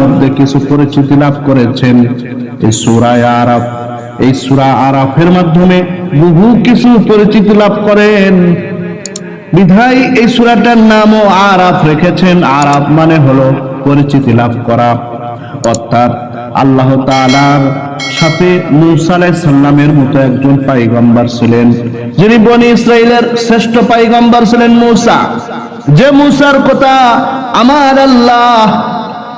মধ্যে কিছু পরিচিতি লাভ করেছেন। এই সুরায় আরাফ, এই সুরা আরাফের মাধ্যমে বহু কিছু পরিচিতি লাভ করেন। বিধায় এই সুরাটার নামও আরাফ রেখেছেন। আরাফ মানে হলো পরিচিতি লাভ করা। অর্থাৎ আল্লাহ তাআলার সাথে মুসা সালামের মতো একজন পাইগম্বর ছিলেন, যিনি বনি ইসরাইলের শ্রেষ্ঠ পাইগম্বর ছিলেন মুসা। যে মুসার কথা, আমার আল্লাহ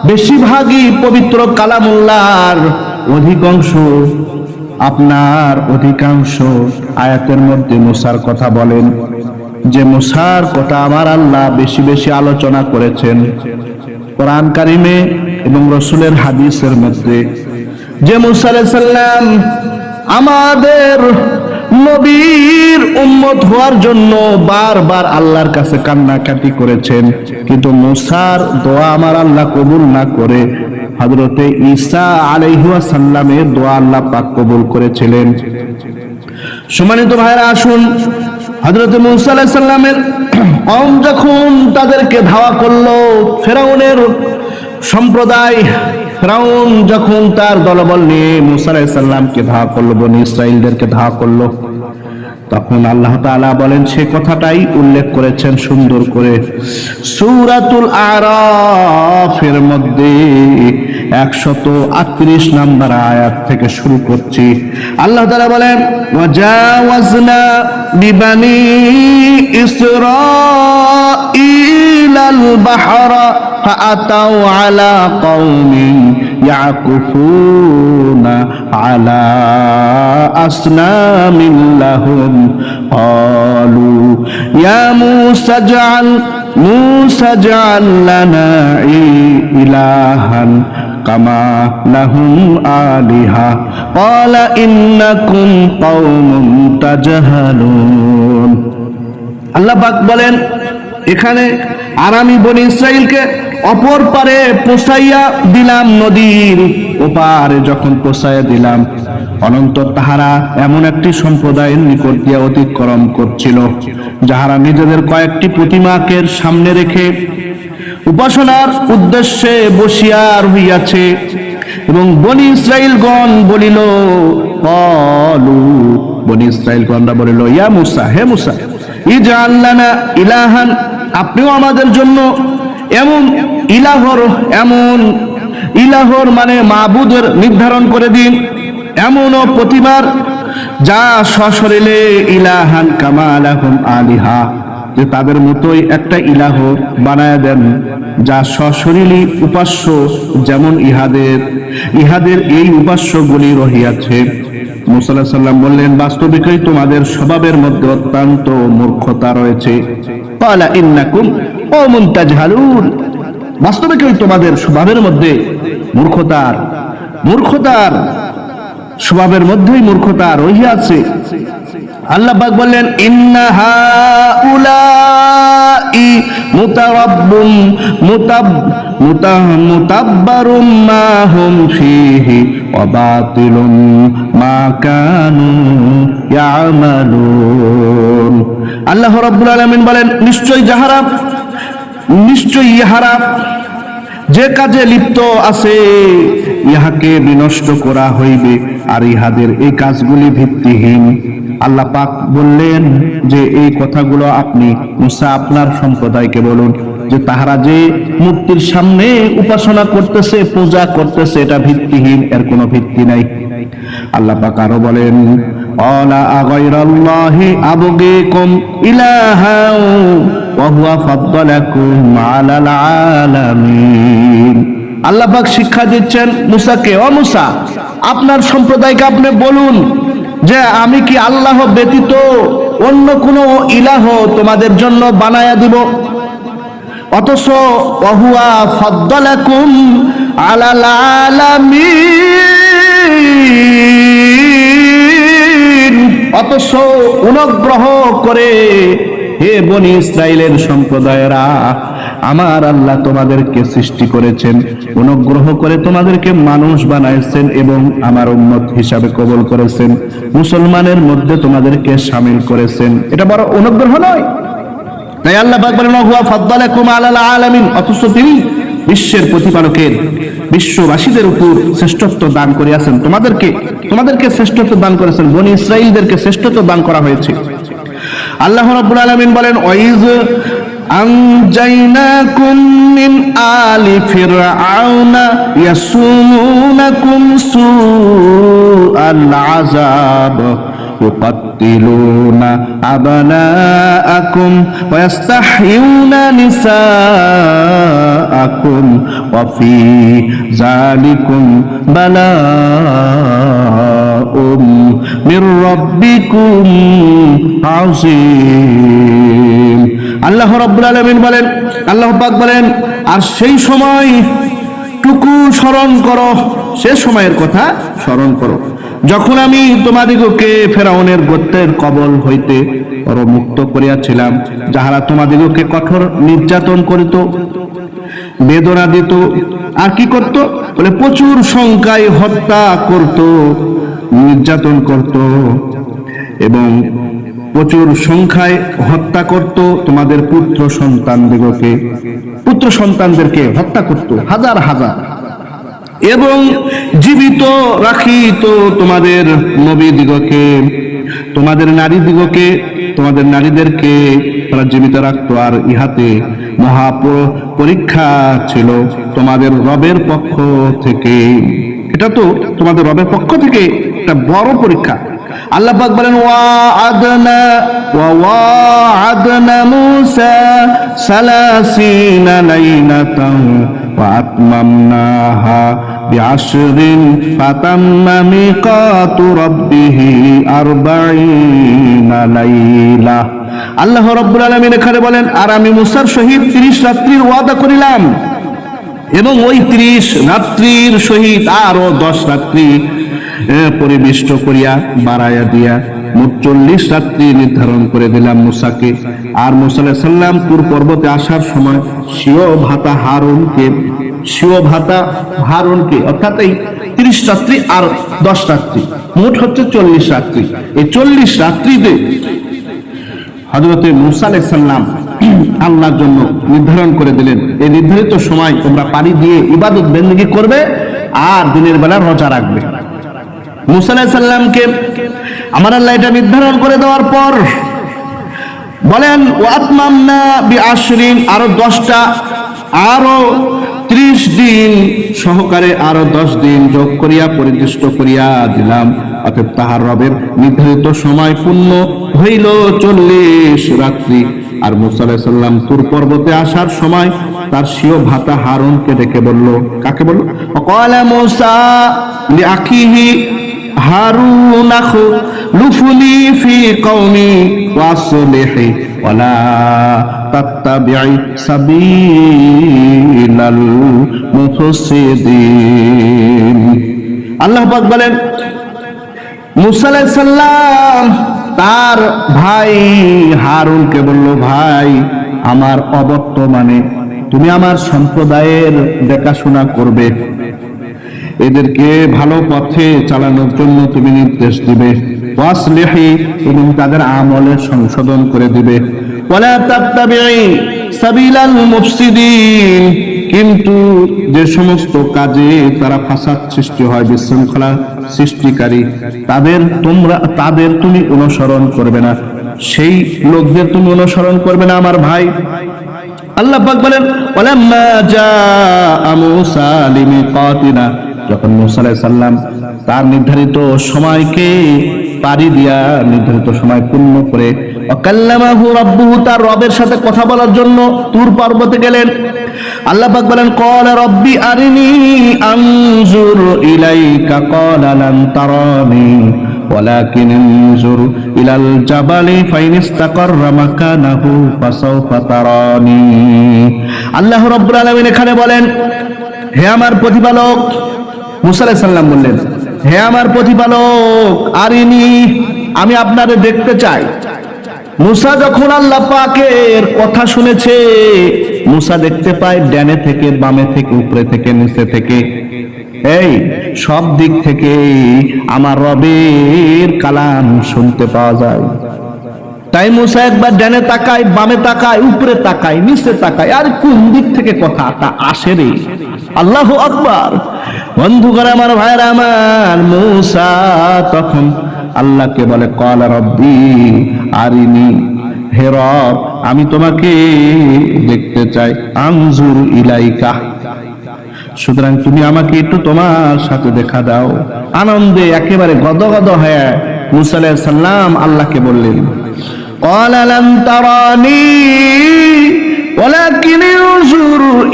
বেশিরভাগই পবিত্র কালামুল্লার অধিকাংশ, আপনার অধিকাংশ আয়াতের মধ্যে মুসার কথা বলেন। যে মুসার কথা আমার আল্লাহ বেশি বেশি আলোচনা করেছেন কোরআন কারিমে এবং রসুলের হাদিসের মধ্যে। যে মুসা আলাইহিস সালাম আমাদের নবীর উম্মত হওয়ার জন্য বারবার আল্লাহর কাছে কান্নাকাটি করেছেন। কিন্তু মুসার দোয়া আমার আল্লাহ কবুল না করে হযরতে ঈসা আলাইহি সাল্লামের দোয়া আল্লাহ পাক কবুল করেছিলেন। সম্মানিত ভাইরা আসুন হযরতে মুসা আলাইহিস সালামের কওম যখন তাদেরকে ধাওয়া করল, ফেরাউনের সম্প্রদায় ফেরাউন যখন তার দলবল নিয়ে মুসা ধাওয়া করল, বনি ইসরাইলদেরকে ধাওয়া করল, তখন আল্লাহ তাআলা বলেন, সে কথাটাই উল্লেখ করেছেন সুন্দর করে। সূরাতুল আরাফের মধ্যে 138 নাম্বার আয়াত থেকে শুরু করছি। আল্লাহ তাআলা বলেন, ওয়াজাওয়াজনা বিবানি ইসরাঈলাল বাহরা فأتوا على قوم يعكفون على أصنام لهم قالوا يا موسى اجعل موسى اجعل لنا إلها كما لهم آلهة قال إنكم قوم تجهلون আল্লাহ পাক বলেন এখানে আর আমি বনি ইসরাইলকে অপর পারে পোষাইয়া দিলাম নদীর ওপারে যখন পোষাইয়া দিলাম অনন্তর তাহারা এমন একটি সম্প্রদায়ের নিকট দিয়া অতিক্রম করছিল, যাহারা নিজেদের কয়েকটি প্রতিমাকে সামনে রেখে উপাসনার উদ্দেশ্যে বসিয়া রহিয়াছে এবং বনি ইসরাইলগণ বলিল কলু বনি ইসরাইলগণরা বলিল, ইয়া মুসা, হে মুসা ইজা আল্লানা ইলাহান, আপনিও আমাদের জন্য এমন ইলাহর এমন ইলাহর মানে মাবুদের নির্ধারণ করে দিন। এমনও প্রতিমার যা সশরীরে ইলাহান কামা আলিহা, যে তাদের মতোই একটা ইলাহ বানায় দেন, যা সশরীরী উপাস্য যেমন ইহাদের ইহাদের এই উপাস্যগুলি রহিয়াছে। মুসাল্লাহ সাল্লাম বললেন, বাস্তবিকই তোমাদের স্বভাবের মধ্যে অত্যন্ত মূর্খতা রয়েছে। পালা ইন্নাকুম ও মুনতাজহালুন বাস্তবিকই তোমাদের স্বভাবের মধ্যে মূর্খতার? মূর্খতার স্বভাবের মধ্যেই মূর্খতা রহিয়াছে। আল্লাহ বললেন, ইন্না হাউলাই মুতারাব্বুম মুতাব মুতাহ মুতাব্বারুম মা কানু আল্লাহ বলেন, নিশ্চয় যাহারা, নিশ্চয় ইহারা যে কাজে লিপ্ত আছে, ইহাকে বিনষ্ট করা হইবে, আর ইহাদের এই কাজগুলি ভিত্তিহীন। আল্লাহ পাক বললেন যে এই কথাগুলো আপনি মুসা আপনার সম্প্রদায়কে বলুন, যে তাহারা যে মূর্তির সামনে উপাসনা করতেছে, পূজা করতেছে, এটা ভিত্তিহীন, এর কোনো ভিত্তি নাই। আল্লাহ পাক আরও বলেন, অলা আগাইরাল্লাহি আবগিকুম ইলাহাও, ওয়া হুয়া ফাদ্দালাকুম আলাল আলামিন। আল্লাহ পাক শিক্ষা দিচ্ছেন মুসাকে, ও মুসা, আপনার সম্প্রদায়কে আপনি বলুন যে আমি কি আল্লাহ ব্যতীত অন্য কোন ইলাহ তোমাদের জন্য বানায়া দিব? অথচ ওহুয়া ফদ্দালাকুম আলাল আলামিন। অথচ অনুগ্রহ করে হে বনি ইসরায়েলের সম্প্রদায়েরা আমার আল্লাহ তোমাদেরকে সৃষ্টি করেছেন, অনুগ্রহ করে তোমাদেরকে মানুষ বানাইছেন এবং আমার উম্মত হিসাবে কবল করেছেন, মুসলমানের মধ্যে তোমাদেরকে সামিল করেছেন। এটা বড় অনুগ্রহ নয়। তাই আল্লাহ আলামিন অথচ তিনি বিশ্বের প্রতিপালকের, বিশ্ববাসীদের উপর শ্রেষ্ঠত্ব দান করিয়াছেন। তোমাদেরকে তোমাদেরকে শ্রেষ্ঠত্ব দান করেছেন, বনি ইসরাইলদেরকে শ্রেষ্ঠত্ব দান করা হয়েছে। আল্লাহ রাব্বুল আলামিন বলেন ওয়াইজ أنجيناكم من آل فرعون يسومونكم سوء العذاب يقتلون أبناءكم ويستحيون نساءكم وفي ذلكم بلاء من ربكم عظيم আল্লাহ রব্বুল আলামিন বলেন, আল্লাহ পাক বলেন, আর সেই সময় টুকু স্মরণ করো, সে সময়ের কথা স্মরণ করো। যখন আমি তোমাদিগকে ফেরাউনের গোত্রের কবল হইতে মুক্ত করিয়াছিলাম, যাহারা তোমাদিগকে কঠোর নির্যাতন করিত, বেদনা দিত, আর কি করত? বলে প্রচুর সংখ্যায় হত্যা করত, নির্যাতন করত এবং প্রচুর সংখ্যায় হত্যা করত তোমাদের পুত্র সন্তানদিগকে পুত্র সন্তানদেরকে হত্যা করত, হাজার হাজার। এবং জীবিত রাখিত তোমাদের নবী দিগকে, তোমাদের নারী দিগকে, তোমাদের নারীদেরকে তারা জীবিত রাখতো। আর ইহাতে মহা পরীক্ষা ছিল তোমাদের রবের পক্ষ থেকে। এটা তো তোমাদের রবের পক্ষ থেকে একটা বড় পরীক্ষা। আল্লাহ পাক বলেন ওয়া আদনা ওয়া ওয়া আদনা মুসা সালাসিনা লাইলাতান ওয়া আতমামনাহা বিআশরিন ফাতাম্মা মিকাতু রাব্বিহি আরবাঈনা লাইলা। আল্লাহ রাব্বুল আলামিন এখানে বলেন, আর আমি মুসার সহিত 30 রাত্রির ওয়াদা করিলাম এবং ওই ত্রিশ রাত্রির সহিত আরও দশ রাত্রি পরিবিষ্ট করিয়া বাড়াইয়া দিয়া মোট চল্লিশ রাত্রি নির্ধারণ করে দিলাম মুসাকে। আর মুসাল্লাহ সাল্লাম তুর পর্বতে আসার সময় শিও ভাতা হারুনকে শিও ভাতা হারুনকে, অর্থাৎ এই তিরিশ রাত্রি আর দশ রাত্রি, মোট হচ্ছে চল্লিশ রাত্রি। এই চল্লিশ রাত্রিতে হজরতে মুসা আলাইসাল্লাম আল্লাহর জন্য নির্ধারণ করে দিলেন। এই নির্ধারিত সময় তোমরা পানি দিয়ে ইবাদত বেন্দগি করবে আর দিনের বেলা রোজা রাখবে। মুসা আলাইসাল্লামকে আমার আল্লাহ এটা নির্ধারণ করে দেওয়ার পর বলেন ওয়াতমামনা বি আশরিন আরও দশটা, আরও ত্রিশ দিন সহকারে আরও দশ দিন যোগ করিয়া পরিদৃষ্ট করিয়া দিলাম। অতএব তাহার রবের নির্ধারিত সময় পূর্ণ হইল চল্লিশ রাত্রি। আর মুসা আলাইহিস সাল্লাম তুর পর্বতে আসার সময় তার স্বীয় ভাতা হারুনকে ডেকে বলল, কাকে বলল? অকলা মুসা লিআখিহি আখু লুফুনি ফি কওমি ওয়াসলিহি ওয়ালা তাত্তাবি'i সাবিলাল মুফসিদিন। আল্লাহ পাক বলেন, মুসা আলাইহিস তার ভাই হারুনকে বলল, ভাই, আমার অবর্তমানে তুমি আমার সম্প্রদায়ের দেখাশোনা করবে। এদেরকে ভালো পথে চালানোর জন্য তুমি নির্দেশ দিবে। এবং তাদের আমলের সংশোধন করে দিবে। কিন্তু যে সমস্ত কাজে তারা ফাসাদ সৃষ্টি হয়, বিশৃঙ্খলা সৃষ্টিকারী, তাদের তোমরা, তাদের তুমি অনুসরণ করবে না। সেই লোকদের তুমি অনুসরণ করবে না, আমার ভাই। আল্লাহ পাক বলেন, ওয়ালাম্মা জাআ মূসা লিমিকাতিনা যখন মূসা আলাইহিস সালাম তার নির্ধারিত সময়কে পারি দিয়া নির্ধারিত সময় পূর্ণ করে ওয়াকাল্লামাহু রাব্বুহু তার রবের সাথে কথা বলার জন্য তুর পর্বতে গেলেন আল্লাহ পাক বলেন ক্বালা রাব্বি আরিনি আনজুর ইলাইকা ক্বালা লান তারানি ولكن انظر إلى الجبل فإن استقر مكانه فسوف تراني আল্লাহ রব্বুল আলামিন এখানে বলেন হে আমার প্রতিপালক মুসা আলাইহিস বললেন, হে আমার প্রতিপালক আরিনি আমি আপনারে দেখতে চাই। মুসা যখন আল্লাহ পাকের কথা শুনেছে, মুসা দেখতে পায় ড্যানে থেকে, বামে থেকে, উপরে থেকে, নিচে থেকে, এই সব দিক থেকে আমার রবের কালাম শুনতে পাওয়া যায়। তাই মুসা একবার ডানে তাকায়, বামে তাকায়, উপরে তাকায়, নিচে তাকায়, আর কোন দিক থেকে কথাটা আসে রে? আল্লাহ আকবার। বন্ধুগণ আমার ভাইরা আমার মুসা তখন আল্লাহকে বলে কল রব্বি আরিনি হে রব আমি তোমাকে দেখতে চাই আনজুর ইলাইকা সুতরাং তুমি আমাকে একটু তোমার সাথে দেখা দাও আনন্দে একেবারে গদগদ হয়ে মুসা আলাইহিস সালাম আল্লাহকে বললেন قال لن تراني ولكن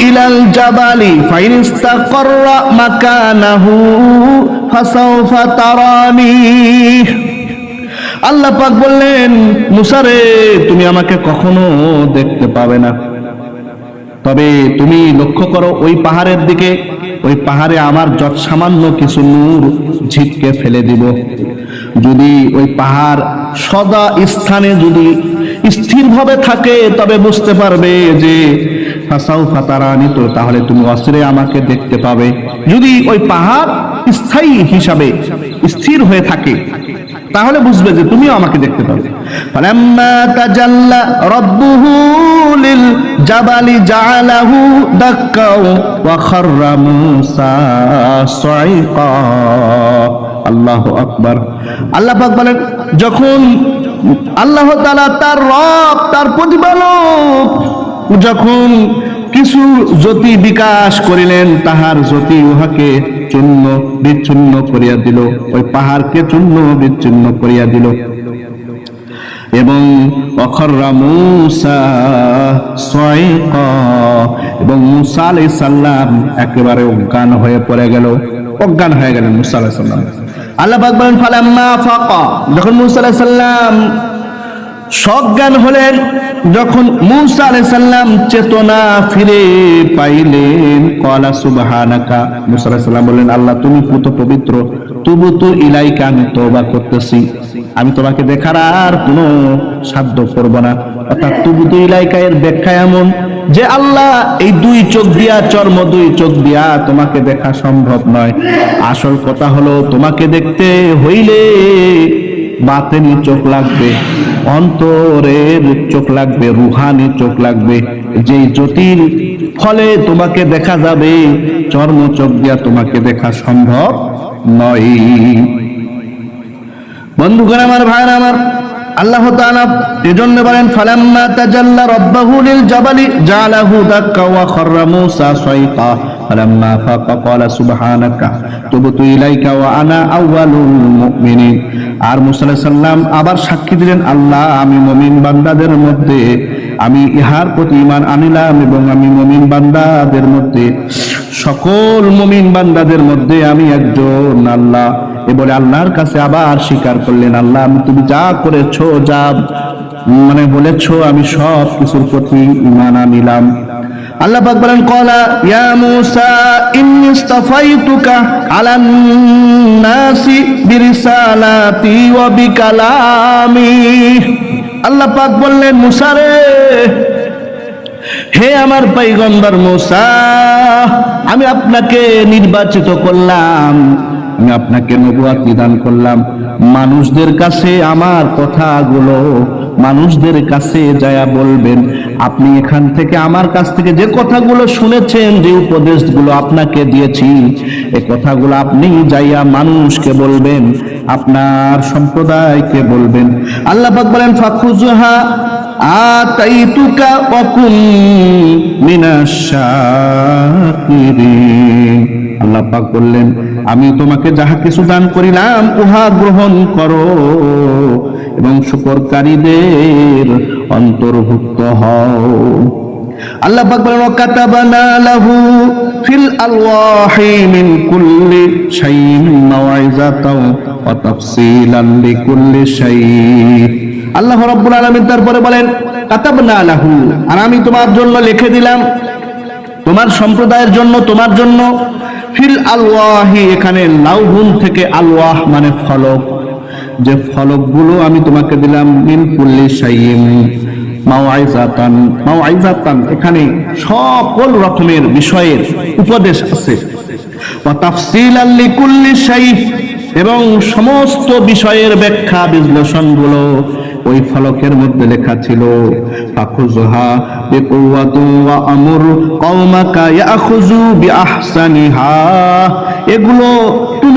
ইলাল জাবালি ফাইন ইস্তাকাররা মাকানাহু তারানি। আল্লাহ পাক বললেন মুসারে তুমি আমাকে কখনো দেখতে পাবে না। তবে তুমি লক্ষ্য করো, ওই পাহাড়ের দিকে, ওই পাহাড়ে আমার যত সামান্য কিছু নূর ঝিটকে ফেলে দিব। যদি ওই পাহাড় সদা স্থানে যদি স্থিরভাবে থাকে, তবে বুঝতে পারবে যে ফাসাউ ফাতারানি তো, তাহলে তুমি অস্ত্রে আমাকে দেখতে পাবে। যদি ওই পাহাড় স্থায়ী হিসাবে স্থির হয়ে থাকে, তাহলে বুঝবে যে তুমিও আমাকে দেখতে পাবে। জাবালি জাআলাহু দাক্কাও ওয়া খাররা মূসা সাইকা। আল্লাহু আকবার। আল্লাহ পাক বলেন, যখন আল্লাহ তাআলা তার রব, তার প্রতিপালক যখন কিছু জ্যোতি বিকাশ করিলেন, তাহার জ্যোতি উহাকে চূর্ণ বিচ্ছিন্ন করিয়া দিল, ওই পাহাড়কে চূর্ণ বিচ্ছিন্ন করিয়া দিল। এবং অখররা মুসা এবং মুসা আলাইহিস সালাম একেবারে অজ্ঞান হয়ে পড়ে গেল। অজ্ঞান হয়ে গেলেন মুসা আলাইহিস সালাম। আল্লাহ ফালাম্মা ফাকা। যখন মুসা আলাইহিস সালাম সজ্ঞান হলেন যখন মুসা আলাইহিস সালাম চেতনা ফিরে পাইলেন কলা সুবহানাকা। মুসা আলাইহিস সালাম বললেন, আল্লাহ, তুমি পুত পবিত্র। তবু তো ইলাইকা, আমি তওবা করতেছি। আমি তোমাকে দেখার আর কোনো সাধ্য করব না। অর্থাৎ তবু তো ইলাইকা এর ব্যাখ্যা এমন যে, আল্লাহ, এই দুই চোখ দিয়া, চর্ম দুই চোখ দিয়া তোমাকে দেখা সম্ভব নয়। আসল কথা হলো, তোমাকে দেখতে হইলে বাতেনি চোখ লাগবে, অন্তরের চোখ লাগবে, রুহানি চোখ লাগবে। যে জ্যোতির ফলে তোমাকে দেখা যাবে, চর্ম চোখ দিয়া তোমাকে দেখা সম্ভব নয়। বন্ধুগণ আমার ভাইরা আমার আল্লাহ তাআলা এজন্য বলেন, ফালাম্মা তাজাল্লা রাব্বাহু লিল জাবালি জালাহু দাক্কা ওয়া খাররা মূসা সাইকা ফালাম্মা ফাকা ক্বালা, সুবহানাকা, তুবতু ইলাইকা ওয়া আনা আউয়ালুল মুমিনিন। আর মুসা আলাইহিস সালাম আবার সাক্ষী দিলেন, আল্লাহ, আমি মুমিন বান্দাদের মধ্যে আমি ইহার প্রতি ইমান আনিলাম এবং আমি মমিন বান্দাদের মধ্যে, সকল মমিন বান্দাদের মধ্যে আমি একজন আল্লাহ। এ বলে আল্লাহর কাছে আবার স্বীকার করলেন, আল্লাহ, আমি তুমি যা করেছ, যা মানে বলেছ, আমি সব কিছুর প্রতি ইমান আনিলাম। আল্লাহ পাক বলেন, কলা ইয়া মূসা, ইন্নী ইসতাফাইতুকা আলান নাসি বিরিসালাতি ওয়া বিকালামি। আল্লাহ পাক বললেন মুসারে হে আমার পাইগম্বর মুসা আমি আপনাকে নির্বাচিত করলাম। আমি আপনাকে নবুয়াত নিদান করলাম। মানুষদের কাছে আমার কথাগুলো, মানুষদের কাছে যায়া বলবেন। আপনি এখান থেকে আমার কাছ থেকে যে কথাগুলো শুনেছেন, যে উপদেশগুলো আপনাকে দিয়েছি এই কথাগুলো আপনি যাইয়া মানুষকে বলবেন, আপনার সম্প্রদায়কে বলবেন। আল্লাহ বলেন ফাখুজুহা আতাইতুকা ওয়াকুম মিনাশ শাকিরিন। আল্লাহ পাক বললেন, আমি তোমাকে যাহা কিছু দান করিলাম, উহা গ্রহণ করো এবং শুকরকারীদের অন্তর্ভুক্ত হও। আল্লাহ পাক বলেন, ওয়াকাতাবানা লাহু ফিল আলওয়াহি মিন কুল্লি শাইইন মাওয়াইজাতাও ওয়া তাফসীলান লিকুল্লি শাইই আল্লাহ রাব্বুল আলামিন তারপরে বলেন, কাতাবনা লাহু। আর আমি তোমার জন্য লিখে দিলাম, তোমার সম্প্রদায়ের জন্য, তোমার জন্য ফিল আলওয়াহি এখানে লাউহুন থেকে আলওয়াহ মানে ফলক। যে ফলকগুলো আমি তোমাকে দিলাম, মিন কুল্লি শাইইন, মাওয়াইজাতান মাওয়াইজাতান, এখানে সকল রকমের বিষয়ের উপদেশ আছে। ওয়া তাফসীলান লিকুল্লি শাই এবং সমস্ত বিষয়ের ব্যাখ্যা, বিশ্লেষণগুলো ওই ফলকের মধ্যে লেখা ছিল আমর কওমাকা এগুলো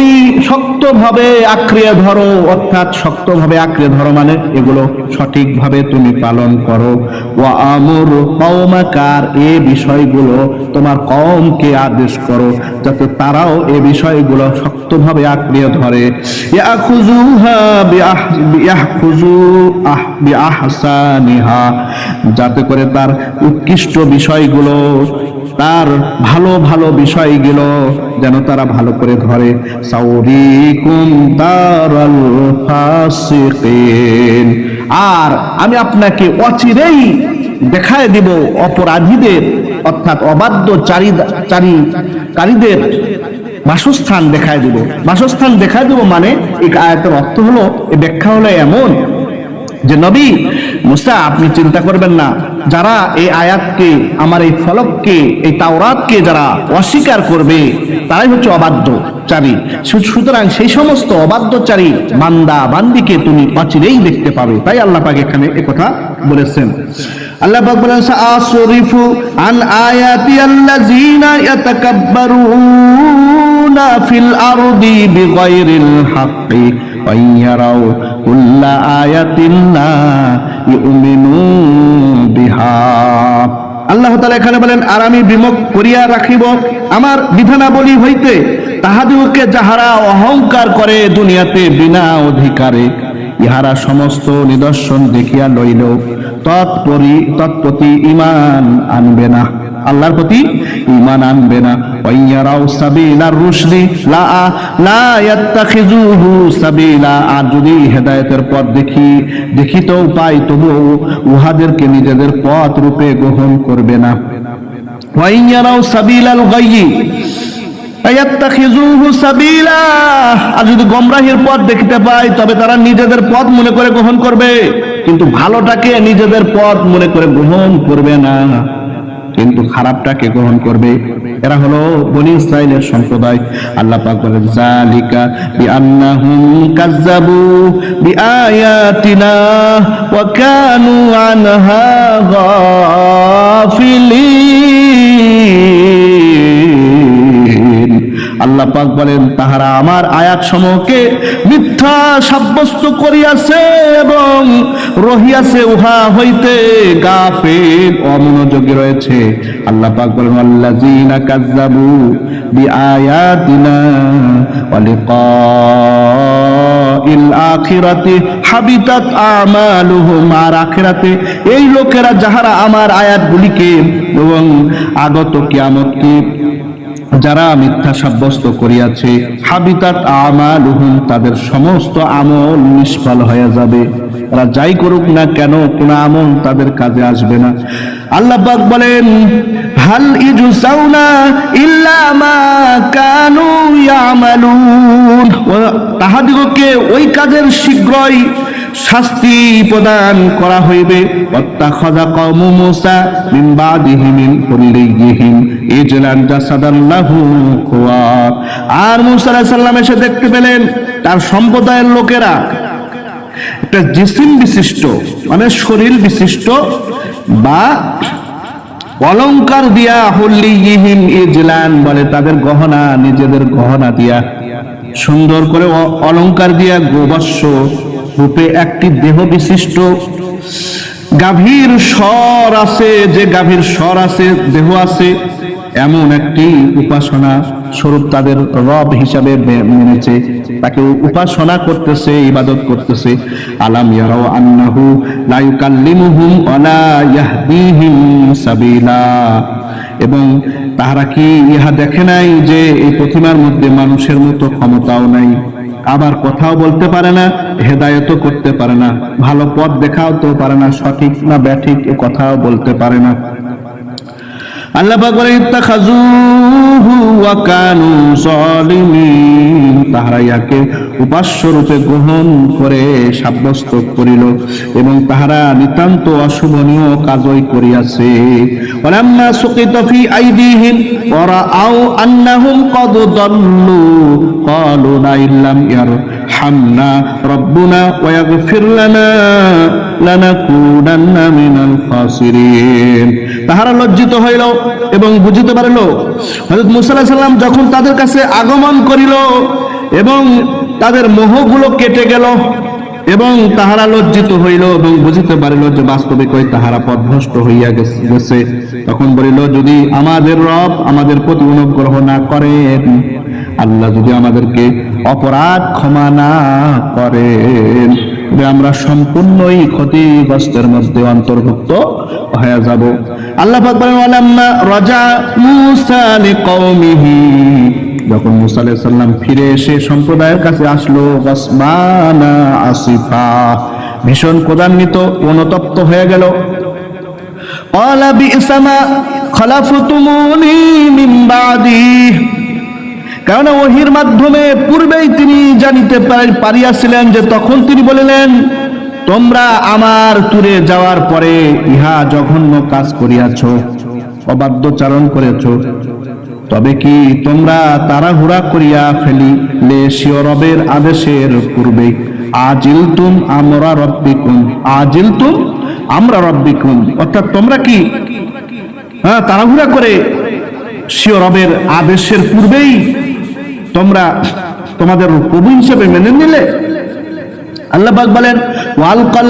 তুমি শক্তভাবে আঁকড়ে ধরো, অর্থাৎ শক্তভাবে আঁকড়ে ধরো মানে এগুলো সঠিকভাবে তুমি পালন করো। ওয়া আমর কওমাকার, এ বিষয়গুলো তোমার কওমকে আদেশ করো, যাতে তারাও এ বিষয়গুলো শক্তভাবে আঁকড়ে ধরে। যাতে করে তার উৎকৃষ্ট বিষয়গুলো তার ভালো ভালো বিষয়গুলো যেন তারা ভালো করে ধরে। সাউরিকুম আর আমি আপনাকে অচিরেই দেখায় দিব অপরাধীদের, অর্থাৎ অবাধ্য চারি চারি কারীদের বাসস্থান দেখায় দিব। বাসস্থান দেখায় দিব মানে এই আয়াতের অর্থ হলো, এই ব্যাখ্যা হলো এমন যে নবী, মুসা, আপনি চিন্তা করবেন না। যারা এই আয়াতকে, আমার এই ফলককে, এই তাওরাতকে যারা অস্বীকার করবে, তারাই হচ্ছে অবাধ্যচারী। সু- সুতরাং সেই সমস্ত অবাধ্যচারী বান্দা, বান্দিকে তুমি অচিরেই দেখতে পাবে। তাই আল্লাহ পাক এখানে কথা বলেছেন। আল্লাহ পাক বলেন আসরিফু আন আয়াতি কুল্লা আয়াতিন লা ইউমিনু বিহা। আল্লাহ তাআলা এখানে বলেন, আর আমি বিমুখ করিয়া রাখিব। আমার বিধানাবলী হইতে তাহাদিওকে যাহারা অহংকার করে দুনিয়াতে বিনা অধিকারে, ইহারা সমস্ত নিদর্শন দেখিয়া লইল তৎপরি তৎপ্রতি ইমান আনবে না। আল্লাহর প্রতি ইমান আনবে না। ওয়াইয়ারাও সাবিলার রুশদি, লা লা ইয়াত্তাখিজুহু সাবিলা। আর যদি হেদায়েতের পথ দেখি দেখিত পাই তবু উহাদেরকে নিজেদের পথ রূপে গ্রহণ করবে না। ওয়াইয়ারাও সাবিলাল গায়্যি আর যদি গমরাহির পথ দেখতে পায় তবে তারা নিজেদের পথ মনে করে গ্রহণ করবে। কিন্তু ভালোটাকে নিজেদের পথ মনে করে গ্রহণ করবে না। কিন্তু খারাপটাকে গ্রহণ করবে। এরা হলো বনি ইসরায়েলের সম্প্রদায়। আল্লাহ পাক বলেন জালিকা বিআন্নাহুম কাজ্জাবু বিআয়াতিনা ওয়া কানু আনহা গাফিলিন। আল্লাহ পাক বলেন, তাহারা আমার আয়াত সমূহকে মিথ্যা সাব্যস্ত করিয়াছে এবং রহিয়াছে, উহা হইতে গাফিল, অমনোযোগী রয়েছে। আল্লাহ পাক বলেন, আল্লাযিনা কাজ্জাবু বিআয়াতিনা ওয়া লিকাইল আখিরাতি হাবিতাত আমালুহুম। আর আখিরাতে এই লোকেরা, যাহারা আমার আয়াতগুলিকে এবং আগত কিয়ামতকে যারা মিথ্যা সাব্যস্ত করিয়াছে, হাবিতাত আমালুহুম, তাদের সমস্ত আমল নিষ্ফল হয়ে যাবে। তারা যাই করুক না কেন, কোন আমল তাদের কাজে আসবে না। আল্লাহ পাক বলেন, হাল ইজুসাউনা ইল্লা মা কানু ইয়ামালুন। তাহাদিগকে ওই কাজের শীঘ্রই শাস্তি প্রদান করা হইবে। অত্যাখযা কওমু মূসা মিন বাদিহি মিন হুল্লিহিম ইজলান জাসাদাল্লাহু খুয়া। আর মূসা আলাইহিস সালাম এসে দেখতে পেলেন, তার সম্প্রদায়ের লোকেরা একটা জিসিম বিশিষ্ট মানে শরীর বিশিষ্ট বা অলংকার দিয়া হল্লিহিম ইজলান বলে তাদের গহনা, নিজেদের গহনা দিয়া। সুন্দর করে অলংকার দিয়া গোবর্ষ রূপে একটি দেহ বিশিষ্ট। গাভীর স্বর আছে, যে গাভীর স্বর আছে, দেহ আছে, এমন একটি উপাসনা স্বরূপ তাদের রব হিসাবে মেনেছে। তাকে উপাসনা করতেছে, ইবাদত করতেছে। আলাম ইয়ারাও আন্নাহু লা ইউকাল্লিমুহুম ওয়ালা ইয়াহদিহিম সাবিলা। এবং তাহারা কি ইহা দেখে নাই যে এই প্রতিমার মধ্যে মানুষের মতো ক্ষমতাও নাই? আবার কথাও বলতে পারে না, হেদায়তও করতে পারে না। ভালো পথ দেখাও তো পারে না, সঠিক না ব্যাঠিক এ কথাও বলতে পারে না। আল্লাহ পাক বলে ইত্তাখাযুহু ওয়া কানু জালিমিন তাহারা ইয়াকে উপাস্য রূপে গ্রহণ করে সাব্যস্ত করিল এবং তাহারা নিতান্ত অশুভনীয় কাজই করিয়াছে। ওয়ালাম্মা সুকিত ফি আইদিহিম, ওয়ারাআউ আন্নাহুম কদ দাল্লু ক্বালু লা ইল্লাম ইয়ারহামনা রাব্বুনা ওয়া লানা লানাকুনান্না মিনাল খাসিরিন। তাহারা লজ্জিত হইল এবং বুঝিতে পারিল, হযরত মুসা আলাইহিস সালাম যখন তাদের কাছে আগমন করিল এবং তাদের মোহগুলো কেটে গেল এবং তাহারা লজ্জিত হইল এবং বুঝিতে পারিল যে বাস্তবিক ওই তাহারা পথভ্রষ্ট হইয়া গেছে- তখন বলিল, যদি আমাদের রব আমাদের প্রতি অনুগ্রহ না করেন, আল্লাহ যদি আমাদেরকে অপরাধ ক্ষমা না করেন আমরা সম্পূর্ণই ক্ষতিগ্রস্তের মধ্যে অন্তর্ভুক্ত হয়ে যাব আল্লাহ পাক বলেন ওয়ালাম্মা রাজা মূসা লিকওমিহি যখন মুসা আলাইহিস সালাম ফিরে এসে সম্প্রদায়ের কাছে আসলো বাসমানা আসিফা ভীষণ ক্রোধান্বিত অনুতপ্ত হয়ে গেল قال بئس ما خلفتموني من بعدي কারণ ওহির মাধ্যমে পূর্বেই তিনি জানিতে পারিয়াছিলেন যে তখন তিনি বলিলেন, তোমরা আমার তুরে যাওয়ার পরে ইহা জঘন্য কাজ করিয়াছ, অবাধ্যচারণ করেছ তবে কি তোমরা তাড়াহুড়া করিয়া ফেলি লেশীয় রবের আদেশের পূর্বে আজিলতুম আমরা রব্বিকুম, আজিলতুম আমরা রব্বিকুম অর্থাৎ তোমরা কি? হ্যাঁ তাড়াহুড়া করে শিও রবের আদেশের পূর্বেই তোমরা তোমাদের প্রভু হিসেবে মেনে নিলে।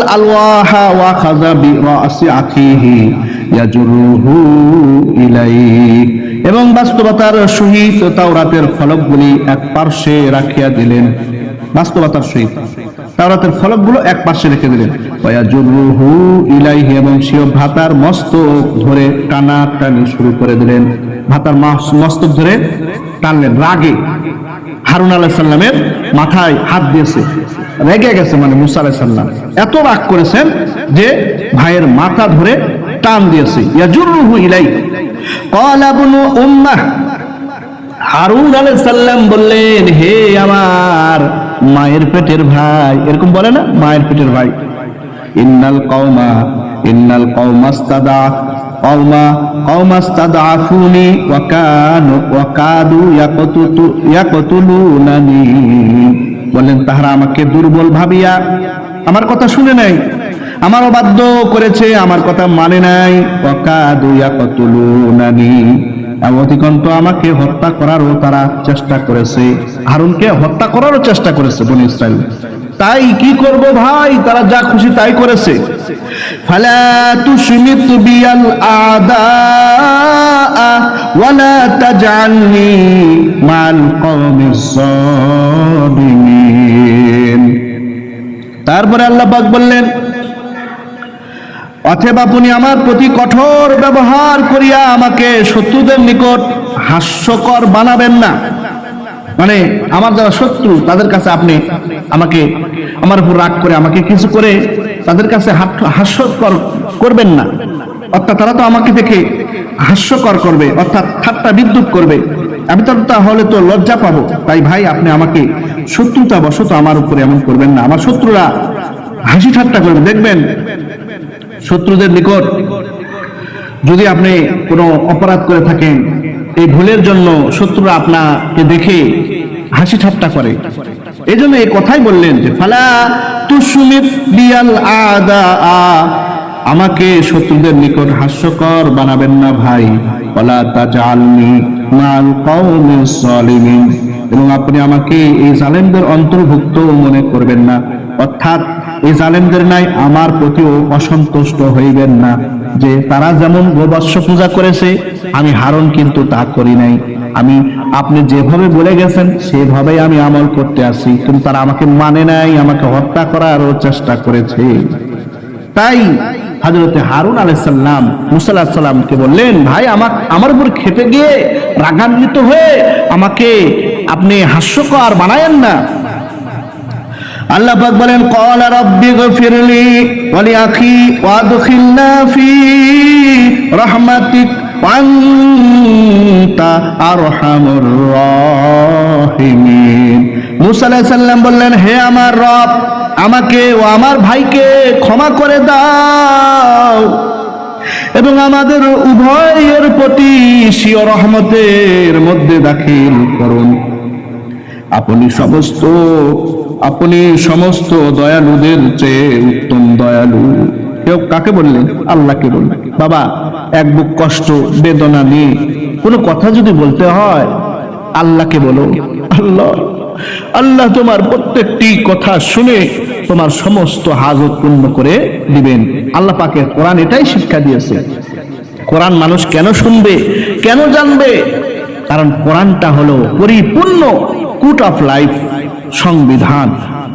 আলওয়াহা ওয়া বি রাসি আখিহি ইয়াজুরুহু এবং বাস্তবতার সহিত তাওরাতের ফলকগুলি এক পার্শ্বে রাখিয়া দিলেন। বাস্তবতার সহিত তাওরাতের ফলকগুলো এক পাশে রেখে দিলেন। ইলাইহি এবং সিও ভাতার মস্তক ধরে টানা টানি শুরু করে দিলেন। ভাতার মাস- মস্তক ধরে টানলেন রাগে। হারুন আলাহ সাল্লামের মাথায় হাত দিয়েছে। রেগে গেছে মানে মুসা আলাহ সাল্লাম এত রাগ করেছেন যে ভাইয়ের মাথা ধরে টান দিয়েছে। ইয়াজুরুহু ইলাই ক্বালা ইবনু উম্মাহ। হারুন আলাহ সাল্লাম বললেন, হে আমার মায়ের পেটের ভাই। এরকম বলে না, মায়ের পেটের ভাই। ইন্নাল কওমা, ইন্নাল কওমাস্তাদা। ওয়া কানু ওয়া কাদু ইয়াকতুতু ইয়াকতুলুনানি বলেন তাহারা আমাকে দুর্বল ভাবিয়া আমার কথা শুনে নাই আমার অবাধ্য করেছে, আমার কথা মানে নাই। ওয়া কাদু ইয়াকতুলুনানি অধিকন্ত আমাকে হত্যা করারও তারা চেষ্টা করেছে, হারুনকে হত্যা করারও চেষ্টা করেছে বনি ইসরায়েল তাই কি করব ভাই? তারা যা খুশি তাই করেছে। তারপরে আল্লাহ বললেন, অথবা আপনি আমার প্রতি কঠোর ব্যবহার করিয়া আমাকে শত্রুদের নিকট হাস্যকর বানাবেন না। মানে আমার যারা শত্রু, তাদের কাছে আপনি আমাকে, আমার উপর রাগ করে আমাকে কিছু করে তাদের কাছে হাস্যকর করবেন না। অর্থাৎ তারা তো আমাকে দেখে হাস্যকর করবে, অর্থাৎ ঠাট্টা বিদ্যুৎ করবে। আমি তো তাহলে তো লজ্জা পাবো। তাই ভাই, আপনি আমাকে শত্রুতা বশত আমার উপরে এমন করবেন না। আমার শত্রুরা হাসি ঠাট্টা করবে। দেখবেন, শত্রুদের নিকট যদি আপনি কোনো অপরাধ করে থাকেন, এই ভুলের জন্য শত্রুরা আপনাকে দেখে হাসি ঠাট্টা করে। এই জন্য এই কথাই বললেন যে, ফালা তুসুমিত বিয়াল আদা আমাকে শত্রুদের নিকট হাস্যকর বানাবেন না ভাই। ওয়ালা তাজআলনি মাল কওমিস সালিমিন এবং আপনি আমাকে এই জালেমদের অন্তর্ভুক্ত মনে করবেন না। অর্থাৎ এই জালেমদের নাই আমার প্রতিও অসন্তুষ্ট হইবেন না। যে তারা যেমন গোবৎস পূজা করেছে, আমি হারণ কিন্তু তা করি নাই। আমি, আপনি যেভাবে বলে গেছেন, সেভাবেই আমি আমল করতে আসি। কিন্তু তারা আমাকে মানে নাই, আমাকে হত্যা করারও চেষ্টা করেছে। তাই হজরতে হারুন আলাইসাল্লাম মুসাল্লাহ সাল্লামকে বললেন, ভাই, আমার আমার উপর খেপে গিয়ে রাগান্বিত হয়ে আমাকে আপনি হাস্যকর বানায়েন না। আল্লাহ পাক বলেন ক্বালা রাব্বি গফিরলি ওয়া লিআখি ওয়াদখিলনা ফি রাহমাতিক ওয়ান্তা আরহামুর রাহিমিন। মুসা আলাইহিস সালাম বললেন, হে আমার রব, আমাকে ও আমার ভাইকে ক্ষমা করে দাও এবং আমাদের উভয়ের প্রতি সিও রহমতের মধ্যে দাখিল করুন। আপনি সমস্ত আপনি সমস্ত দয়ালুদের চেয়ে উত্তম দয়ালু। কেউ কাকে বললেন? আল্লাহকে বললেন। বাবা এক বুক কষ্ট, বেদনা নিয়ে কোনো কথা যদি বলতে হয়, আল্লাহকে বলো, আল্লাহ আল্লাহ তোমার প্রত্যেকটি কথা শুনে তোমার সমস্ত হাজত পূর্ণ করে দিবেন। আল্লাহ পাকের কোরআন এটাই শিক্ষা দিয়েছে। কোরআন মানুষ কেন শুনবে, কেন জানবে? কারণ কোরআনটা হলো পরিপূর্ণ কুট অফ লাইফ, সংবিধান,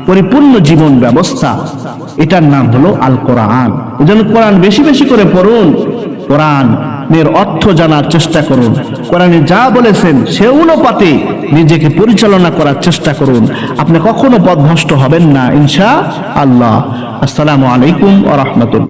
পরিপূর্ণ জীবন ব্যবস্থা। এটার নাম হলো আল কোরআন এজন্য কোরআন বেশি বেশি করে পড়ুন। কোরআন এর অর্থ জানার চেষ্টা করুন। কোরআনে যা বলেছেন সে অনুপাতে নিজেকে পরিচালনা করার চেষ্টা করুন। আপনি কখনো পথভ্রষ্ট হবেন না, ইনশা আল্লাহ। আসসালামু আলাইকুম ওয়া রাহমাতুল্লাহ।